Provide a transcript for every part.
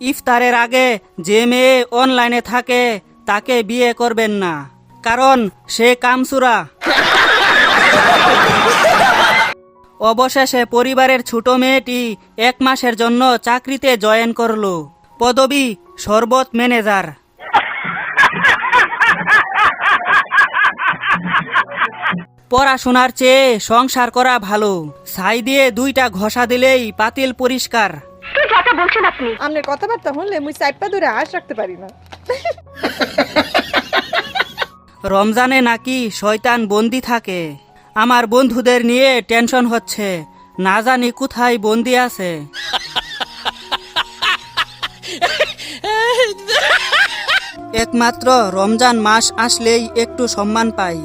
ইফতারের আগে যে মেয়ে অনলাইনে থাকে, তাকে বিয়ে করবেন না। কারণ সে কামসুরা। অবশেষে পরিবারের ছোট মেয়েটি এক মাসের জন্য চাকরিতে জয়েন করল। পদবি শরবত ম্যানেজার। পড়াশোনার চেয়ে সংসার করা ভালো। ছাই দিয়ে দুইটা ঘষা দিলেই পাতিল পরিষ্কার। আপনার কথাবার্তা শুনলে মুই চাইপা ধরে আশ রাখতে পারি না। রমজানে নাকি শয়তান বন্দি থাকে? আমার বন্ধুদের নিয়ে টেনশন হচ্ছে। না জানি কোথায় বন্দি আছে। একমাত্র রমজান মাস আসলেই একটু সম্মান পাই।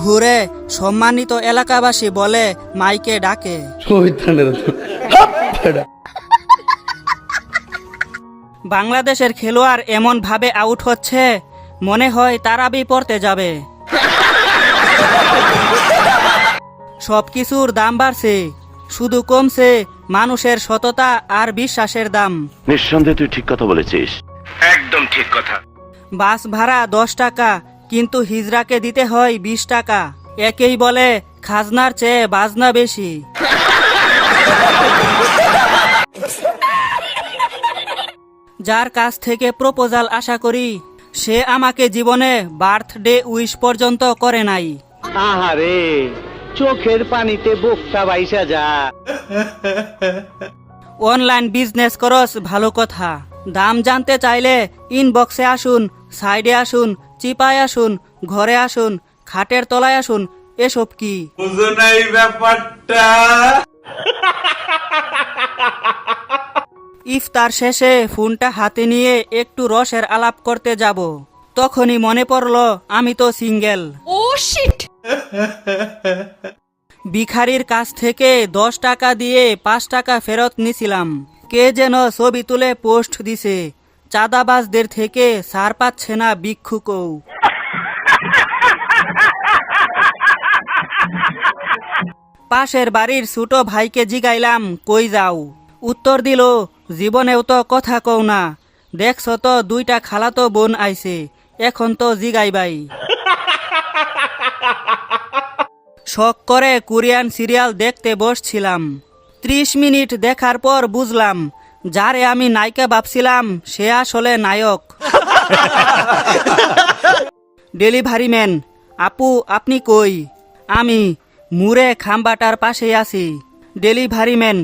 ভোরে সম্মানিত এলাকাবাসী বলে মাইকে ডাকে। বাংলাদেশের খেলোয়াড় এমন ভাবে আউট হচ্ছে মনে হয় তারাবি পড়তে যাবে। সব কিছুর দাম বাড়ছে শুধু কমছে মানুষের সততা আর বিশ্বাসের দাম। নিঃসন্দেহে তুই ঠিক কথা বলেছিস। একদম ঠিক কথা। বাস ভাড়া দশ টাকা কিন্তু হিজরাকে দিতে হয় বিশ টাকা। একেই বলে খাজনার চেয়ে বাজনা বেশি। যার কাছ থেকে প্রপোজাল আশা করি সে আমাকে জীবনে বার্থডে উইশ পর্যন্ত করে নাই। আহারে চোখের পানিতে বোকটা বাইসা যা। অনলাইন বিজনেস করস ভালো কথা। দাম জানতে চাইলে ইনবক্সে আসুন সাইডে আসুন চিপায় আসুন ঘরে আসুন খাটের তলায় আসুন এসব কি? বুঝো না এই ব্যাপারটা। ইফতার শেষে ফোনটা হাতে নিয়ে একটু রসের আলাপ করতে যাব। তখনই মনে পড়ল আমি তো সিঙ্গেল। ও শিট ভিখারির কাছ থেকে দশ টাকা দিয়ে পাঁচ টাকা ফেরত নিছিলাম। কে যেন ছবি তুলে পোস্ট দিছে চাঁদাবাজদের থেকে সার পাচ্ছে না ভিক্ষুকও। পাশের বাড়ির ছোট ভাইকে জিগাইলাম কই যাও? উত্তর দিল জীবনেও তো কথা কও না। দেখছ তো দুইটা খালাতো বোন আইছে। এখন তো জিগাই বাই শখ করে কোরিয়ান সিরিয়াল দেখতে বসছিলাম। ত্রিশ মিনিট দেখার পর বুঝলাম, যারে আমি নায়িকা ভাবছিলাম, সে আসলে নায়ক। ডেলিভারি ম্যান, আপু, আপনি কই? আমি মুরে খাম্বাটার পাশে আছি। ডেলিভারি ম্যান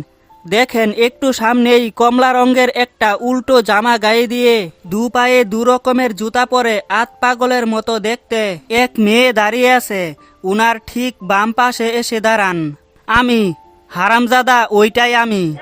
দেখেন একটু সামনেই কমলা রঙের একটা উল্টো জামা গায়ে দিয়ে দু পায়ে দু রকমের জুতা পরে আত পাগলের মতো দেখতে এক মেয়ে দাঁড়িয়ে আছে, উনার ঠিক বাম পাশে এসে দাঁড়ান। আমি, হারামজাদা, ওইটাই আমি।